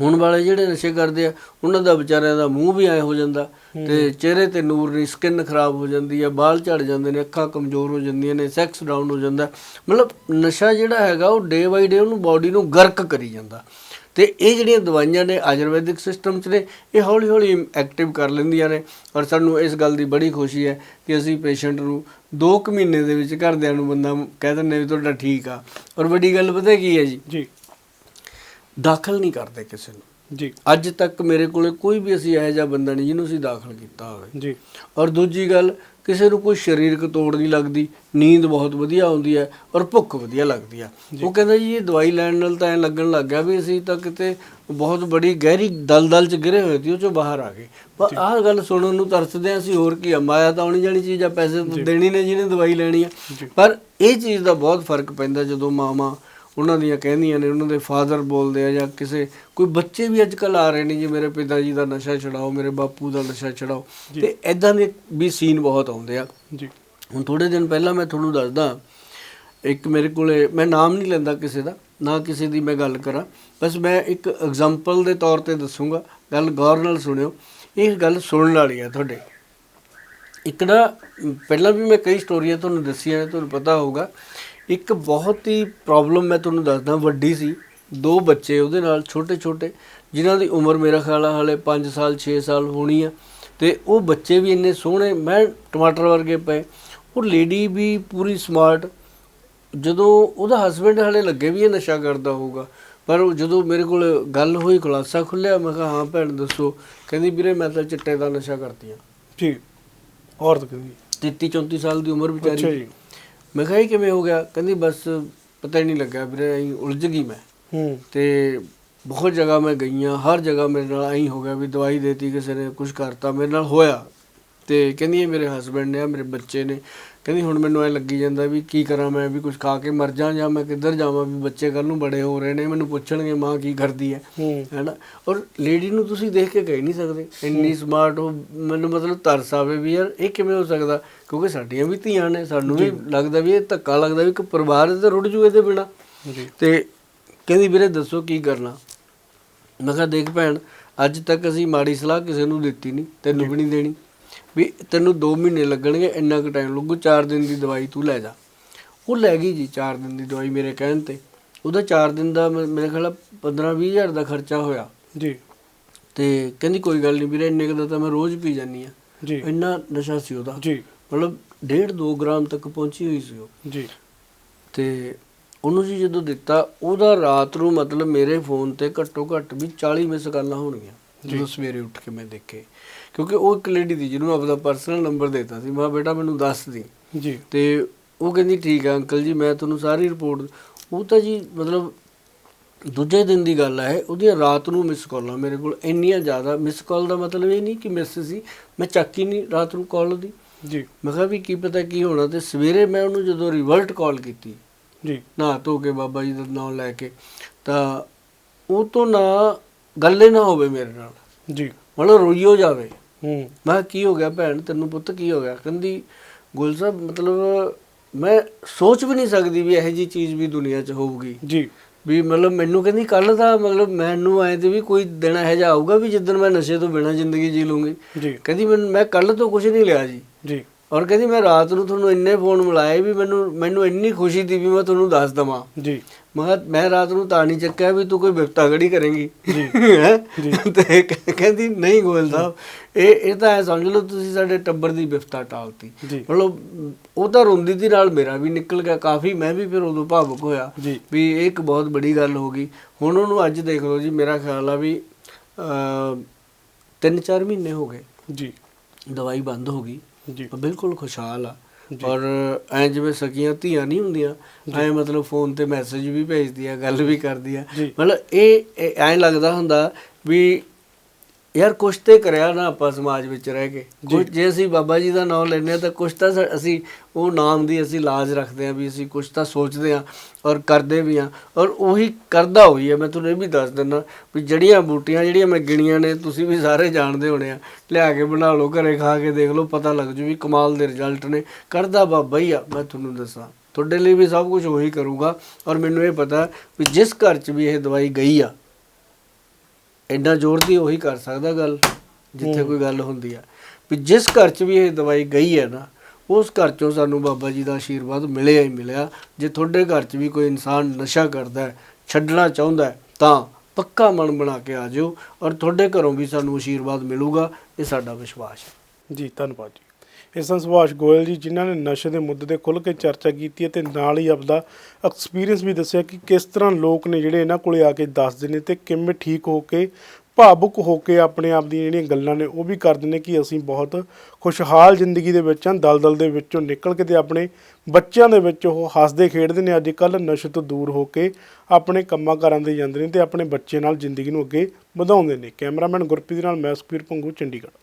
ਹੁਣ ਵਾਲੇ ਜਿਹੜੇ ਨਸ਼ੇ ਕਰਦੇ ਆ ਉਹਨਾਂ ਦਾ ਵਿਚਾਰਿਆਂ ਦਾ ਮੂੰਹ ਵੀ ਐ ਹੋ ਜਾਂਦਾ ਤੇ ਚਿਹਰੇ ਤੇ ਨੂਰ ਨਹੀਂ ਸਕਿਨ ਖਰਾਬ ਹੋ ਜਾਂਦੀ ਹੈ ਬਾਲ ਝੜ ਜਾਂਦੇ ਨੇ ਅੱਖਾਂ ਕਮਜ਼ੋਰ ਹੋ ਜਾਂਦੀਆਂ ਨੇ ਸੈਕਸ ਡਾਊਨ ਹੋ ਜਾਂਦਾ। ਮਤਲਬ ਨਸ਼ਾ ਜਿਹੜਾ ਹੈਗਾ ਉਹ ਡੇ ਬਾਈ ਡੇ ਉਹਨੂੰ ਬਾਡੀ ਨੂੰ ਗਰਕ ਕਰੀ ਜਾਂਦਾ। ਤੇ ਇਹ ਜਿਹੜੀਆਂ ਦਵਾਈਆਂ ਨੇ ਆਯੁਰਵੈਦਿਕ ਸਿਸਟਮ 'ਚ ਨੇ ਇਹ ਹੌਲੀ ਹੌਲੀ ਐਕਟਿਵ ਕਰ ਲੈਂਦੀਆਂ ਨੇ ਔਰ ਸਾਨੂੰ ਇਸ ਗੱਲ ਦੀ ਬੜੀ ਖੁਸ਼ੀ ਹੈ ਕਿ ਅਸੀਂ ਪੇਸ਼ੈਂਟ ਨੂੰ 2 ਕੁ ਮਹੀਨੇ ਦੇ ਵਿੱਚ ਘਰਦਿਆਂ ਨੂੰ ਬੰਦਾ ਕਹਿ ਦਿੰਦੇ ਵੀ ਤੁਹਾਡਾ ਠੀਕ ਆ। ਔਰ ਵੱਡੀ ਗੱਲ ਪਤਾ ਕੀ ਹੈ ਜੀ? ਜੀ। ਦਾਖਲ ਨਹੀਂ ਕਰਦੇ ਕਿਸੇ ਨੂੰ। ਜੀ। ਅੱਜ ਤੱਕ ਮੇਰੇ ਕੋਲੇ ਕੋਈ ਵੀ ਅਸੀਂ ਇਹੋ ਜਿਹਾ ਬੰਦਾ ਨਹੀਂ ਜਿਹਨੂੰ ਅਸੀਂ ਦਾਖਲ ਕੀਤਾ ਹੋਵੇ। ਜੀ। ਔਰ ਦੂਜੀ ਗੱਲ ਕਿਸੇ ਨੂੰ ਕੋਈ ਸਰੀਰਕ ਤੋੜ ਨਹੀਂ ਲੱਗਦੀ ਨੀਂਦ ਬਹੁਤ ਵਧੀਆ ਆਉਂਦੀ ਹੈ ਔਰ ਭੁੱਖ ਵਧੀਆ ਲੱਗਦੀ ਆ ਉਹ ਕਹਿੰਦਾ ਜੀ ਇਹ ਦਵਾਈ ਲੈਣ ਨਾਲ ਤਾਂ ਐ ਲੱਗਣ ਲੱਗ ਗਿਆ ਵੀ ਅਸੀਂ ਤਾਂ ਕਿਤੇ ਬਹੁਤ ਬੜੀ ਗਹਿਰੀ ਦਲਦਲ ਚ ਗਿਰੇ ਹੋਏ ਸੀ ਉਹ ਚੋਂ ਬਾਹਰ ਆ ਗਏ। ਪਰ ਆਹ ਗੱਲ ਸੁਣਨ ਨੂੰ ਤਰਸਦੇ ਆ ਅਸੀਂ ਹੋਰ ਕੀ ਆ ਮਾਇਆ ਤਾਂ ਆਉਣੀ ਜਾਣੀ ਚੀਜ਼ ਆ ਪੈਸੇ ਦੇਣੀ ਨੇ ਜਿਹਨੇ ਦਵਾਈ ਲੈਣੀ ਆ। ਪਰ ਇਹ ਚੀਜ਼ ਦਾ ਬਹੁਤ ਫ਼ਰਕ ਪੈਂਦਾ ਜਦੋਂ ਮਾਮਾ ਉਹਨਾਂ ਦੀਆਂ ਕਹਿੰਦੀਆਂ ਨੇ ਉਹਨਾਂ ਦੇ ਫਾਦਰ ਬੋਲਦੇ ਆ ਜਾਂ ਕਿਸੇ ਕੋਈ ਬੱਚੇ ਵੀ ਅੱਜ ਕੱਲ ਆ ਰਹੇ ਨੇ ਜੀ ਮੇਰੇ ਪਿਤਾ ਜੀ ਦਾ ਨਸ਼ਾ ਛਡਾਓ ਮੇਰੇ ਬਾਪੂ ਦਾ ਨਸ਼ਾ ਛਡਾਓ। ਤੇ ਐਦਾਂ ਦੇ ਵੀ ਸੀਨ ਬਹੁਤ ਆਉਂਦੇ ਆ। ਜੀ। ਹੁਣ ਥੋੜੇ ਦਿਨ ਪਹਿਲਾਂ ਮੈਂ ਤੁਹਾਨੂੰ ਦੱਸਦਾ ਇੱਕ ਮੇਰੇ ਕੋਲੇ ਮੈਂ ਨਾਮ ਨਹੀਂ ਲੈਂਦਾ ਕਿਸੇ ਦਾ ਨਾ ਕਿਸੇ ਦੀ ਮੈਂ ਗੱਲ ਕਰਾਂ। ਬਸ ਮੈਂ ਇੱਕ ਐਗਜ਼ਾਮਪਲ ਦੇ ਤੌਰ ਤੇ ਦੱਸੂਗਾ ਗੱਲ ਗੌਰ ਨਾਲ ਸੁਣਿਓ। ਇਹ ਗੱਲ ਸੁਣਨ ਵਾਲੀ ਹੈ ਤੁਹਾਡੇ। ਇੱਕ ਨਾ ਪਹਿਲਾਂ ਵੀ ਮੈਂ ਕਈ ਸਟੋਰੀਆਂ ਤੁਹਾਨੂੰ ਦੱਸੀਆਂ ਨੇ ਤੁਹਾਨੂੰ ਪਤਾ ਹੋਊਗਾ। ਇੱਕ ਬਹੁਤ ਹੀ ਪ੍ਰੋਬਲਮ ਮੈਂ ਤੁਹਾਨੂੰ ਦੱਸਦਾ ਵੱਡੀ ਸੀ। ਦੋ ਬੱਚੇ ਉਹਦੇ ਨਾਲ ਛੋਟੇ ਛੋਟੇ ਜਿਨ੍ਹਾਂ ਦੀ ਉਮਰ ਮੇਰਾ ਖਿਆਲ ਆ ਹਾਲੇ 5 ਸਾਲ 6 ਸਾਲ ਹੋਣੀ ਆ। ਤੇ ਉਹ ਬੱਚੇ ਵੀ ਇੰਨੇ ਸੋਹਣੇ ਮੈਂ ਟਮਾਟਰ ਵਰਗੇ ਪਏ। ਉਹ ਲੇਡੀ ਵੀ ਪੂਰੀ ਸਮਾਰਟ ਜਦੋਂ ਉਹਦਾ ਹਸਬੰਡ ਹਲੇ ਲੱਗੇ ਵੀ ਇਹ ਨਸ਼ਾ ਕਰਦਾ ਹੋਊਗਾ। ਪਰ ਉਹ ਜਦੋਂ ਮੇਰੇ ਕੋਲ ਗੱਲ ਹੋਈ ਖੁਲਾਸਾ ਖੁੱਲਿਆ ਮੈਂ ਕਿਹਾ ਹਾਂ ਭੈਣ ਦੱਸੋ। ਕਹਿੰਦੀ ਵੀਰੇ ਮੈਂ ਤਾਂ ਚਿੱਟੇ ਦਾ ਨਸ਼ਾ ਕਰਦੀ ਆ। ਜੀ ਔਰਤ ਕਹਿੰਦੀ। 33 34 ਸਾਲ ਦੀ ਉਮਰ ਅੱਛਾ ਵਿਚਾਰੀ ਜੀ। ਮੈਂ ਕਿਹਾ ਇਹ ਕਿਵੇਂ ਹੋ ਗਿਆ? ਕਹਿੰਦੀ ਬਸ ਪਤਾ ਹੀ ਨਹੀਂ ਲੱਗਾ ਵੀਰੇ ਐਂ ਉਲਝ ਗਈ ਮੈਂ। ਹੂੰ। ਤੇ ਬਹੁਤ ਜਗ੍ਹਾ ਮੈਂ ਗਈਆਂ ਹਰ ਜਗ੍ਹਾ ਮੇਰੇ ਨਾਲ ਐਂ ਹੋ ਗਿਆ ਵੀ ਦਵਾਈ ਦੇਤੀ ਕਿਸੇ ਨੇ ਕੁਝ ਕਰਤਾ ਮੇਰੇ ਨਾਲ ਹੋਇਆ। ਤੇ ਕਹਿੰਦੀ ਇਹ ਮੇਰੇ ਹਸਬੰਡ ਨੇ ਆ ਮੇਰੇ ਬੱਚੇ ਨੇ। ਕਹਿੰਦੀ ਹੁਣ ਮੈਨੂੰ ਐ ਲੱਗੀ ਜਾਂਦਾ ਵੀ ਕੀ ਕਰਾਂ ਮੈਂ ਵੀ ਕੁਝ ਖਾ ਕੇ ਮਰ ਜਾ ਜਾਂ ਮੈਂ ਕਿੱਧਰ ਜਾਵਾਂ ਵੀ ਬੱਚੇ ਕੱਲ ਨੂੰ ਬੜੇ ਹੋ ਰਹੇ ਨੇ ਮੈਨੂੰ ਪੁੱਛਣਗੇ ਮਾਂ ਕੀ ਕਰਦੀ ਹੈ। ਹੈਨਾ? ਔਰ ਲੇਡੀ ਨੂੰ ਤੁਸੀਂ ਦੇਖ ਕੇ ਕਹਿ ਨਹੀਂ ਸਕਦੇ। ਇੰਨੀ ਸਮਾਰਟ ਉਹ ਮੈਨੂੰ ਮਤਲਬ ਤਰਸ ਆਵੇ ਵੀ ਯਾਰ ਇਹ ਕਿਵੇਂ ਹੋ ਸਕਦਾ? ਕਿਉਂਕਿ ਸਾਡੀਆਂ ਵੀ ਧੀਆਂ ਨੇ ਸਾਨੂੰ ਵੀ ਲੱਗਦਾ ਵੀ ਇਹ ਧੱਕਾ ਲੱਗਦਾ ਵੀ ਇੱਕ ਪਰਿਵਾਰ ਤੇ ਰੁੜ ਜੂ ਇਹਦੇ ਬਿਨਾ। ਤੇ ਕਹਿੰਦੀ ਵੀਰੇ ਦੱਸੋ ਕੀ ਕਰਨਾ? ਮੈਂ ਕਿਹਾ ਦੇਖ ਭੈਣ ਅੱਜ ਤੱਕ ਅਸੀਂ ਮਾੜੀ ਸਲਾਹ ਕਿਸੇ ਨੂੰ ਦਿੱਤੀ ਨਹੀਂ ਤੈਨੂੰ ਵੀ ਨਹੀਂ ਦੇਣੀ। ਵੀ ਤੈਨੂੰ 2 ਮਹੀਨੇ ਲੱਗਣਗੇ ਇੰਨਾ ਕੁ ਟਾਈਮ ਲੱਗੂ 4 ਦਿਨ ਦੀ ਦਵਾਈ ਤੂੰ ਲੈ ਜਾ। ਉਹ ਲੈ ਗਈ ਜੀ 4 ਦਿਨ ਦੀ ਦਵਾਈ ਮੇਰੇ ਕਹਿਣ ਤੇ। ਉਹਦਾ 4 ਦਿਨ ਦਾ ਮੇਰੇ ਖਿਆਲ 15 20 ਹਜ਼ਾਰ ਦਾ ਖਰਚਾ ਹੋਇਆ। ਜੀ। ਤੇ ਕਹਿੰਦੀ ਕੋਈ ਗੱਲ ਨਹੀਂ ਵੀਰੇ ਇੰਨੇ ਕੁ ਦਾ ਤਾਂ ਮੈਂ ਰੋਜ਼ ਪੀ ਜਾਂਦੀ ਆ ਜੀ। ਇੰਨਾ ਨਸ਼ਾ ਸੀ ਉਹਦਾ। ਜੀ। ਮਤਲਬ 1.5 2 ਗ੍ਰਾਮ ਤੱਕ ਪਹੁੰਚੀ ਹੋਈ ਸੀ ਉਹ। ਜੀ। ਤੇ ਉਹਨੂੰ ਜੀ ਜਦੋਂ ਦਿੱਤਾ ਉਹਦਾ ਰਾਤ ਨੂੰ ਮਤਲਬ ਮੇਰੇ ਫੋਨ ਤੇ ਘੱਟੋ ਘੱਟ ਵੀ 40 ਮਿਸ ਕਾਲਾਂ ਹੋਣਗੀਆਂ। ਜਦੋਂ ਸਵੇਰੇ ਉੱਠ ਕੇ ਮੈਂ ਦੇਖੇ। ਕਿਉਂਕਿ ਉਹ ਇੱਕ ਲੇਡੀ ਦੀ ਜਿਹਨੂੰ ਆਪਦਾ ਪਰਸਨਲ ਨੰਬਰ ਦਿੱਤਾ ਸੀ। ਮੈਂ ਬੇਟਾ ਮੈਨੂੰ ਦੱਸ ਦੀ। ਜੀ। ਤੇ ਉਹ ਕਹਿੰਦੀ ਠੀਕ ਹੈ ਅੰਕਲ ਜੀ ਮੈਂ ਤੁਹਾਨੂੰ ਸਾਰੀ ਰਿਪੋਰਟ ਉਹ ਤਾਂ ਜੀ ਮਤਲਬ ਦੂਜੇ ਦਿਨ ਦੀ ਗੱਲ ਹੈ ਉਹਦੀ ਰਾਤ ਨੂੰ ਮਿਸ ਕਾਲਾਂ ਮੇਰੇ ਕੋਲ। ਇੰਨੀਆਂ ਜ਼ਿਆਦਾ ਮਿਸ ਕਾਲ ਦਾ ਮਤਲਬ ਇਹ ਨਹੀਂ ਕਿ ਮਿਸ ਸੀ। ਮੈਂ ਚੱਕ ਹੀ ਨਹੀਂ ਰਾਤ ਨੂੰ ਕਾਲ ਦੀ ਜੀ। ਮੈਂ ਕਿਹਾ ਵੀ ਕੀ ਪਤਾ ਕੀ ਹੋਣਾ? ਤੇ ਸਵੇਰੇ ਮੈਂ ਉਹਨੂੰ ਜਦੋਂ ਰਿਵਰਟ ਕਾਲ ਕੀਤੀ ਜੀ। ਨਹਾ ਧੋ ਕੇ ਬਾਬਾ ਜੀ ਦਾ ਨਾਮ ਲੈ ਕੇ ਤਾਂ ਉਹ ਤੋਂ ਨਾ ਗੱਲੇ ਨਾ ਹੋਵੇ ਮੇਰੇ ਨਾਲ। ਜੀ। ਮਤਲਬ ਰੋਈਓ ਜਾਵੇ। ਹੂੰ। ਮੈਂ ਕੀ ਹੋ ਗਿਆ ਭੈਣ ਤੈਨੂੰ ਪੁੱਤ ਕੀ ਹੋ ਗਿਆ? ਕਹਿੰਦੀ ਗੁਲ ਸਾਹਿਬ ਮਤਲਬ ਮੈਂ ਸੋਚ ਵੀ ਨਹੀਂ ਸਕਦੀ ਵੀ ਇਹੋ ਜੀ ਚੀਜ਼ ਵੀ ਦੁਨੀਆ 'ਚ ਹੋਊਗੀ। ਜੀ। ਵੀ ਮਤਲਬ ਮੈਨੂੰ ਕਹਿੰਦੀ ਕੱਲ ਦਾ ਮਤਲਬ ਮੈਨੂੰ ਆਏ ਤੇ ਵੀ ਕੋਈ ਦਿਨ ਇਹੋ ਜਿਹਾ ਆਊਗਾ ਵੀ ਜਿੱਦਣ ਮੈਂ ਨਸ਼ੇ ਤੋਂ ਬਿਨਾਂ ਜ਼ਿੰਦਗੀ ਜੀ ਲੂੰਗੀ। ਜੀ। ਕਹਿੰਦੀ ਮੈਂ ਕੱਲ ਤੋਂ ਕੁਝ ਨਹੀਂ ਲਿਆ ਜੀ। ਜੀ। ਔਰ ਕਹਿੰਦੀ ਮੈਂ ਰਾਤ ਨੂੰ ਤੁਹਾਨੂੰ ਇੰਨੇ ਫੋਨ ਮਿਲਾਏ ਵੀ ਮੈਨੂੰ ਮੈਨੂੰ ਇੰਨੀ ਖੁਸ਼ੀ ਦੀ ਵੀ ਮੈਂ ਤੁਹਾਨੂੰ ਦੱਸ ਦਵਾਂ। ਜੀ। ਮੈਂ ਕਿਹਾ, ਮੈਂ ਰਾਤ ਨੂੰ ਤਾਂ ਨਹੀਂ ਚੱਕਿਆ ਵੀ ਤੂੰ ਕੋਈ ਬਿਪਤਾ ਗੜੀ ਕਰੇਂਗੀ। ਜੀ। ਤੇ ਕਹਿੰਦੀ ਨਹੀਂ ਗੋਇਲ ਸਾਹਿਬ ਇਹ ਇਹ ਤਾਂ ਐ ਸਮਝ ਲਓ ਤੁਸੀਂ ਸਾਡੇ ਟੱਬਰ ਦੀ ਬਿਪਤਾ ਟਾਲਤੀ। ਮਤਲਬ ਉਹ ਤਾਂ ਰੋਂਦੀ ਦੀ ਨਾਲ ਮੇਰਾ ਵੀ ਨਿਕਲ ਗਿਆ ਕਾਫੀ ਮੈਂ ਵੀ ਫਿਰ ਉਦੋਂ ਭਾਵੁਕ ਹੋਇਆ। ਵੀ ਇਹ ਇੱਕ ਬਹੁਤ ਬੜੀ ਗੱਲ ਹੋ ਗਈ। ਹੁਣ ਉਹਨੂੰ ਅੱਜ ਦੇਖ ਲਓ ਜੀ ਮੇਰਾ ਖਿਆਲ ਆ ਵੀ ਅ ਤਿੰਨ ਚਾਰ ਮਹੀਨੇ ਹੋ ਗਏ। ਜੀ। ਦਵਾਈ ਬੰਦ ਹੋ ਗਈ। ਜੀ। ਬਿਲਕੁਲ ਖੁਸ਼ਹਾਲ ਆ। ਔਰ ਐ ਜਿਵੇਂ ਸਕੀਆਂ ਧੀਆਂ ਨਹੀਂ ਹੁੰਦੀਆਂ ਐ ਮਤਲਬ ਫੋਨ ਤੇ ਮੈਸੇਜ ਵੀ ਭੇਜਦੀ ਆ ਗੱਲ ਵੀ ਕਰਦੀ ਆ। ਮਤਲਬ ਇਹ ਐ ਲੱਗਦਾ ਹੁੰਦਾ ਵੀ ਯਾਰ ਕੁਛ ਤੇ ਕਰਿਆ ਨਾ ਆਪਾਂ ਸਮਾਜ ਵਿੱਚ ਰਹਿ ਕੇ। ਕੁਛ ਜੇ ਅਸੀਂ ਬਾਬਾ ਜੀ ਦਾ ਨਾਮ ਲੈਂਦੇ ਆ ਤਾਂ ਕੁਛ ਤਾਂ ਸਾ- ਅਸੀਂ ਉਹ ਨਾਮ ਦੀ ਅਸੀਂ ਲਾਜ ਰੱਖਦੇ ਆ ਵੀ ਅਸੀਂ ਕੁਛ ਤਾਂ ਸੋਚਦੇ ਆ ਔਰ ਕਰਦੇ ਵੀ ਆ ਔਰ ਉਹੀ ਕਰਦਾ ਹੋਈ ਹੈ। ਮੈਂ ਤੁਹਾਨੂੰ ਇਹ ਵੀ ਦੱਸ ਦਿੰਦਾ ਵੀ ਜੜੀਆਂ ਬੂਟੀਆਂ ਜਿਹੜੀਆਂ ਮੈਂ ਗਿਣੀਆਂ ਨੇ ਤੁਸੀਂ ਵੀ ਸਾਰੇ ਜਾਣਦੇ ਹੋਣੇ ਆ। ਲਿਆ ਕੇ ਬਣਾ ਲਓ ਘਰੇ ਖਾ ਕੇ ਦੇਖ ਲਓ ਪਤਾ ਲੱਗ ਜੂ ਵੀ ਕਮਾਲ ਦੇ ਰਿਜ਼ਲਟ ਨੇ। ਕਰਦਾ ਬਾਬਾ ਹੀ ਆ ਮੈਂ ਤੁਹਾਨੂੰ ਦੱਸਾਂ। ਤੁਹਾਡੇ ਲਈ ਵੀ ਸਭ ਕੁਝ ਉਹੀ ਕਰੂਗਾ ਔਰ ਮੈਨੂੰ ਇਹ ਪਤਾ ਵੀ ਜਿਸ ਘਰ 'ਚ ਵੀ ਇਹ ਦਵਾਈ ਗਈ ਆ ਇੰਨਾ ਜ਼ੋਰ ਦੀ ਉਹੀ ਕਰ ਸਕਦਾ ਗੱਲ ਜਿੱਥੇ ਕੋਈ ਗੱਲ ਹੁੰਦੀ ਆ। ਵੀ ਜਿਸ ਘਰ 'ਚ ਵੀ ਇਹ ਦਵਾਈ ਗਈ ਹੈ ਨਾ ਉਸ ਘਰ 'ਚੋਂ ਸਾਨੂੰ ਬਾਬਾ ਜੀ ਦਾ ਆਸ਼ੀਰਵਾਦ ਮਿਲਿਆ ਹੀ ਮਿਲਿਆ। ਜੇ ਤੁਹਾਡੇ ਘਰ 'ਚ ਵੀ ਕੋਈ ਇਨਸਾਨ ਨਸ਼ਾ ਕਰਦਾ ਹੈ ਛੱਡਣਾ ਚਾਹੁੰਦਾ ਹੈ ਤਾਂ ਪੱਕਾ ਮਨ ਬਣਾ ਕੇ ਆ ਜਾਓ। ਔਰ ਤੁਹਾਡੇ ਘਰੋਂ ਵੀ ਸਾਨੂੰ ਆਸ਼ੀਰਵਾਦ ਮਿਲੂਗਾ ਇਹ ਸਾਡਾ ਵਿਸ਼ਵਾਸ ਹੈ। ਜੀ ਧੰਨਵਾਦ ਜੀ। ਇਹ ਸਨ ਸੁਭਾਸ਼ ਗੋਇਲ ਜੀ, ਜਿਨ੍ਹਾਂ ਨੇ ਨਸ਼ੇ ਦੇ ਮੁੱਦੇ ਤੇ ਖੁੱਲ੍ਹ ਕੇ ਚਰਚਾ ਕੀਤੀ ਹੈ ਤੇ ਨਾਲ ਹੀ ਆਪਦਾ ਐਕਸਪੀਰੀਅੰਸ ਵੀ ਦੱਸਿਆ ਕਿ ਕਿਸ ਤਰ੍ਹਾਂ ਲੋਕ ਨੇ ਜਿਹੜੇ ਇਹਨਾਂ ਕੋਲੇ ਆ ਕੇ ਦੱਸਦੇ ਨੇ ਤੇ ਕਿਵੇਂ ਠੀਕ ਹੋ ਕੇ, ਭਾਵੁਕ ਹੋ ਕੇ ਆਪਣੇ ਆਪ ਦੀਆਂ ਜਿਹੜੀਆਂ ਗੱਲਾਂ ਨੇ ਉਹ ਵੀ ਕਰਦੇ ਨੇ ਕਿ ਅਸੀਂ ਬਹੁਤ ਖੁਸ਼ਹਾਲ ਜ਼ਿੰਦਗੀ ਦੇ ਵਿੱਚ ਹਾਂ, ਦਲਦਲ ਦੇ ਵਿੱਚੋਂ ਨਿਕਲ ਕੇ ਤੇ ਆਪਣੇ ਬੱਚਿਆਂ ਦੇ ਵਿੱਚ ਉਹ ਹੱਸਦੇ ਖੇਡਦੇ ਨੇ। ਅੱਜ ਕੱਲ੍ਹ ਨਸ਼ੇ ਤੋਂ ਦੂਰ ਹੋ ਕੇ ਆਪਣੇ ਕੰਮਾਂ ਕਾਰਾਂ ਦੇ ਜਾਂਦੇ ਨੇ ਤੇ ਆਪਣੇ ਬੱਚੇ ਨਾਲ ਜ਼ਿੰਦਗੀ ਨੂੰ ਅੱਗੇ ਵਧਾਉਂਦੇ ਨੇ। ਕੈਮਰਾਮੈਨ ਗੁਰਪ੍ਰੀਤ ਦੇ ਨਾਲ ਮੈਂ ਸੁਖਬੀਰ ਭੰਗੂ ਚੰਡੀਗੜ੍ਹ।